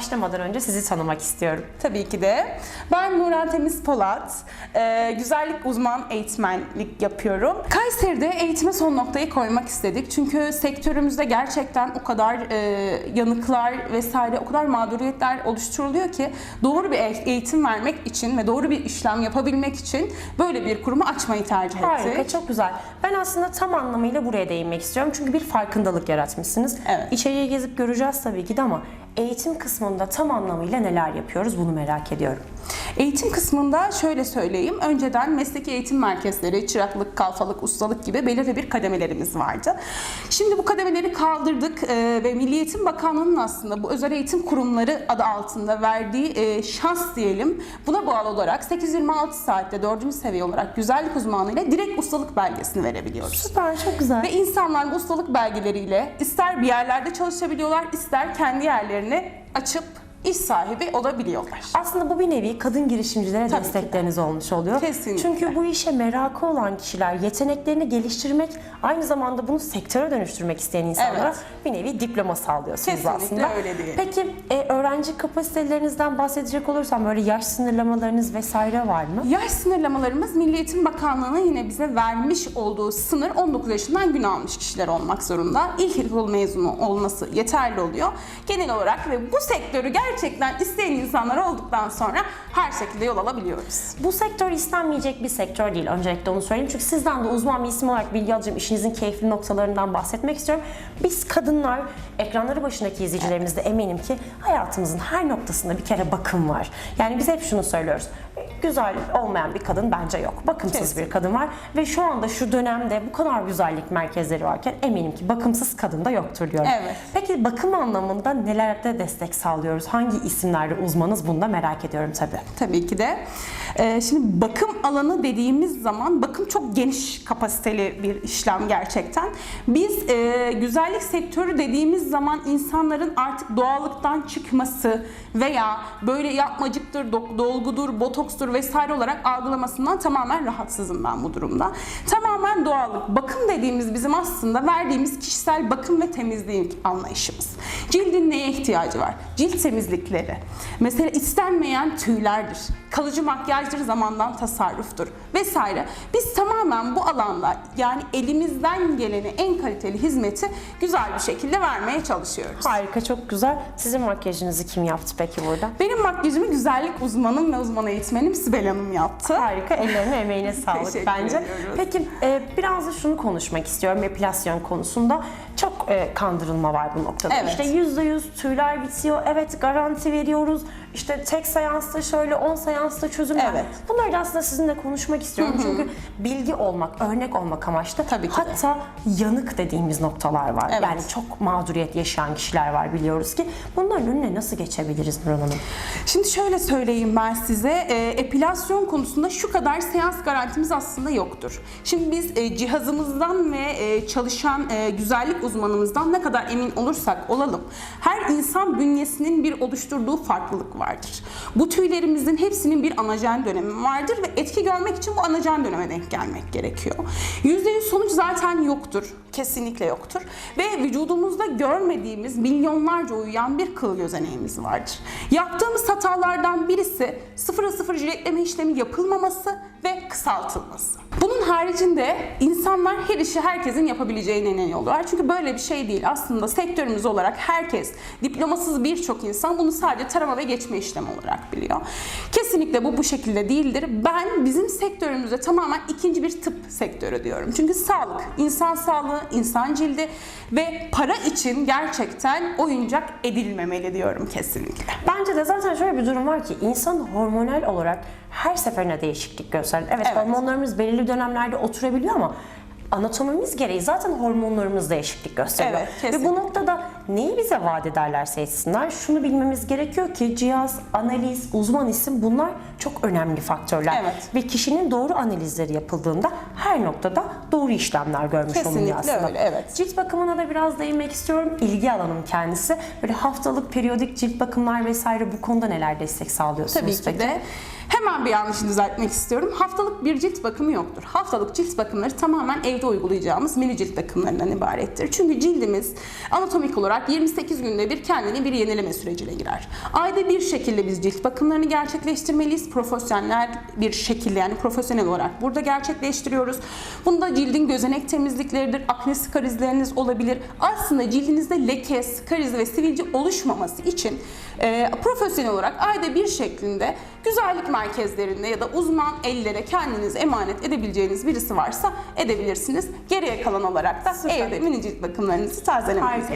başlamadan önce sizi tanımak istiyorum. Tabii ki de. Ben Nuran Temiz Polat. Ee, güzellik uzman eğitmenlik yapıyorum. Kayseri'de eğitime son noktayı koymak istedik. Çünkü sektörümüzde gerçekten o kadar e, yanıklar vesaire, o kadar mağduriyetler oluşturuluyor ki doğru bir e- eğitim vermek için ve doğru bir işlem yapabilmek için böyle bir kurumu açmayı tercih ettik. Harika, çok güzel. Ben aslında tam anlamıyla buraya değinmek istiyorum. Çünkü bir farkındalık yaratmışsınız. Evet. İçeriye gezip göreceğiz tabii ki de ama eğitim kısmında tam anlamıyla neler yapıyoruz bunu merak ediyorum. Eğitim kısmında şöyle söyleyeyim. Önceden mesleki eğitim merkezleri, çıraklık, kalfalık, ustalık gibi belirli bir kademelerimiz vardı. Şimdi bu kademeleri kaldırdık e, ve Milli Eğitim Bakanlığı'nın aslında bu özel eğitim kurumları adı altında verdiği e, şans diyelim. Buna bağlı olarak 826 saatte 4. seviye olarak güzellik uzmanıyla direkt ustalık belgesini verebiliyoruz. Süper, çok güzel. Ve insanlar bu ustalık belgeleriyle ister bir yerlerde çalışabiliyorlar, ister kendi yerlerini açıp iş sahibi olabiliyorlar. Aslında bu bir nevi kadın girişimcilere Tabii ki de. destekleriniz olmuş oluyor. Kesinlikle. Çünkü bu işe merakı olan kişiler, yeteneklerini geliştirmek, aynı zamanda bunu sektöre dönüştürmek isteyen insanlara Evet. bir nevi diploma sağlıyorsunuz Kesinlikle aslında. öyle diyelim. Peki e, öğrenci kapasitelerinizden bahsedecek olursam böyle yaş sınırlamalarınız vesaire var mı? Yaş sınırlamalarımız Milli Eğitim Bakanlığı'nın yine bize vermiş olduğu sınır 19 yaşından gün almış kişiler olmak zorunda. İlkokul mezunu olması yeterli oluyor. Genel olarak ve bu sektörü gerçekten isteyen insanlar olduktan sonra her şekilde yol alabiliyoruz. Bu sektör istenmeyecek bir sektör değil. Öncelikle onu söyleyeyim. Çünkü sizden de uzman bir isim olarak bilgi alacağım. işinizin keyifli noktalarından bahsetmek istiyorum. Biz kadınlar, ekranları başındaki izleyicilerimiz de eminim ki hayatımızın her noktasında bir kere bakım var. Yani biz hep şunu söylüyoruz. Güzel olmayan bir kadın bence yok. Bakımsız Kesin. bir kadın var. Ve şu anda şu dönemde bu kadar güzellik merkezleri varken eminim ki bakımsız kadın da yoktur diyorum. Evet. Peki bakım anlamında nelerde destek sağlıyoruz? Hangi isimlerde uzmanız bunu da merak ediyorum tabii. Tabii ki de. Ee, şimdi bakım alanı dediğimiz zaman bakım çok geniş kapasiteli bir işlem gerçekten. Biz e, güzellik sektörü dediğimiz zaman insanların artık doğallıktan çıkması veya böyle yapmacıktır, do- dolgudur, botokstur vesaire olarak algılamasından tamamen rahatsızım ben bu durumda. Tamamen doğallık. Bakım dediğimiz bizim aslında verdiğimiz kişisel bakım ve temizlik anlayışımız. Cildin neye ihtiyacı var? Cilt temizlikleri. Mesela istenmeyen tüylerdir. Kalıcı makyajdır, zamandan tasarruftur vesaire. Biz tamamen bu alanda yani elimizden geleni en kaliteli hizmeti güzel bir şekilde vermeye çalışıyoruz. Harika, çok güzel. Sizin makyajınızı kim yaptı peki burada? Benim makyajımı güzellik uzmanım ve uzman eğitmenim Sibel Hanım yaptı. Harika, ellerine emeğine sağlık Teşekkür bence. ediyoruz. Peki e, biraz da şunu konuşmak istiyorum epilasyon konusunda. Çok e, kandırılma var bu noktada. Evet. İşte %100 tüyler bitiyor, evet garanti veriyoruz. İşte tek seansta şöyle 10 seansta çözümler. Evet. Bunları da aslında sizinle konuşmak istiyorum. Çünkü bilgi olmak, örnek olmak amaçlı. Tabii ki de. Hatta yanık dediğimiz noktalar var. Evet. Yani çok mağduriyet yaşayan kişiler var biliyoruz ki. Bunların önüne nasıl geçebiliriz Nurhan Hanım? Şimdi şöyle söyleyeyim ben size. E, epilasyon konusunda şu kadar seans garantimiz aslında yoktur. Şimdi biz e, cihazımızdan ve e, çalışan e, güzellik uzmanımızdan ne kadar emin olursak olalım. Her insan bünyesinin bir oluşturduğu farklılık vardır. Bu tüylerimizin hepsinin bir anajen dönemi vardır ve etki görmek için bu anajen döneme denk gelmek gerekiyor. %100 sonuç zaten yoktur. Kesinlikle yoktur. Ve vücudumuzda görmediğimiz milyonlarca uyuyan bir kıl gözeneğimiz vardır. Yaptığımız hatalardan birisi sıfıra sıfır jiletleme işlemi yapılmaması ve kısaltılması. Bunun haricinde insanlar her işi herkesin yapabileceğine inanıyorlar. Çünkü böyle bir şey değil. Aslında sektörümüz olarak herkes, diplomasız birçok insan bunu sadece tarama ve geçme işlemi olarak biliyor. Kesinlikle bu bu şekilde değildir. Ben bizim sektörümüzde tamamen ikinci bir tıp sektörü diyorum. Çünkü sağlık, insan sağlığı, insan cildi ve para için gerçekten oyuncak edilmemeli diyorum kesinlikle. Bence de zaten şöyle bir durum var ki insan hormonal olarak her seferinde değişiklik gösterir. Evet, Evet. hormonlarımız belirli dönemlerde oturabiliyor ama anatomimiz gereği zaten hormonlarımız değişiklik gösteriyor. Evet, Ve bu noktada neyi bize vaat ederlerse etsinler şunu bilmemiz gerekiyor ki cihaz, analiz, uzman isim bunlar çok önemli faktörler. Evet. Ve kişinin doğru analizleri yapıldığında her noktada doğru işlemler görmüş Kesinlikle aslında. öyle, evet. Cilt bakımına da biraz değinmek istiyorum. İlgi alanım kendisi. Böyle haftalık, periyodik cilt bakımlar vesaire bu konuda neler destek sağlıyorsunuz Tabii ki peki? de. Hemen bir yanlışı düzeltmek istiyorum. Haftalık bir cilt bakımı yoktur. Haftalık cilt bakımları tamamen evde uygulayacağımız mini cilt bakımlarından ibarettir. Çünkü cildimiz anatomik olarak 28 günde bir kendini bir yenileme sürecine girer. Ayda bir şekilde biz cilt bakımlarını gerçekleştirmeliyiz. Profesyonel bir şekilde yani profesyonel olarak burada gerçekleştiriyoruz. Bunda cildin gözenek temizlikleridir, akne skarizleriniz olabilir. Aslında cildinizde leke, skariz ve sivilce oluşmaması için e, profesyonel olarak ayda bir şeklinde güzellik merkezlerinde ya da uzman ellere kendinizi emanet edebileceğiniz birisi varsa edebilirsiniz. Geriye kalan olarak da Süper. evde mini cilt bakımlarınızı tazelemeniz.